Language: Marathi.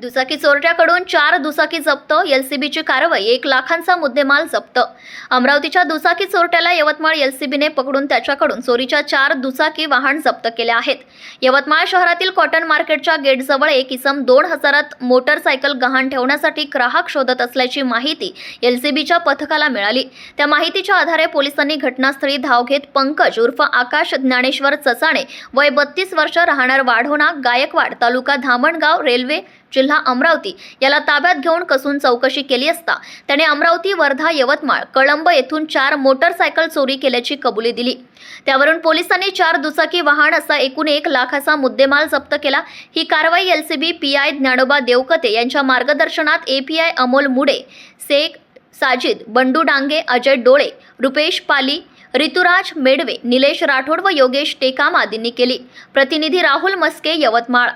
दुचाकी चोरट्याकडून चार दुचाकी जप्त एलसीबीची कारवाई एक लाखांचा मुद्देमाल जप्त. अमरावतीच्या दुचाकी चोरट्याला यवतमाळ एलसीबीने पकडून त्याच्याकडून चोरीच्या चार दुचाकी वाहन जप्त केले आहेत. यवतमाळ शहरातील कॉटन मार्केटच्या गेटजवळ एक इसम दोन हजारात मोटरसायकल गहाण ठेवण्यासाठी ग्राहक शोधत असल्याची माहिती एलसीबीच्या पथकाला मिळाली. त्या माहितीच्या आधारे पोलिसांनी घटनास्थळी धाव घेत पंकज उर्फ आकाश ज्ञानेश्वर चचाणे वय बत्तीस वर्ष राहणार वाढोणा गायकवाड तालुका धामणगाव रेल्वे जिल्हा अमरावती. याला ताब्यात घेऊन कसून चौकशी केली असता. त्याने अमरावती वर्धा यवतमाळ कळंब येथून चार मोटरसायकल चोरी केल्याची कबुली दिली. त्यावरून पोलिसांनी चार दुचाकी वाहन असा एकूण एक लाखाचा मुद्देमाल जप्त केला. ही कारवाई LCB P I Dnyanoba Devkate यांच्या मार्गदर्शनात एपीआय अमोल मुडे शेख साजिद बंडू डांगे अजय डोळे रुपेश पाली ऋतुराज मेडवे निलेश राठोड व योगेश टेकाम आदींनी केली. प्रतिनिधी राहुल मस्के यवतमाळ.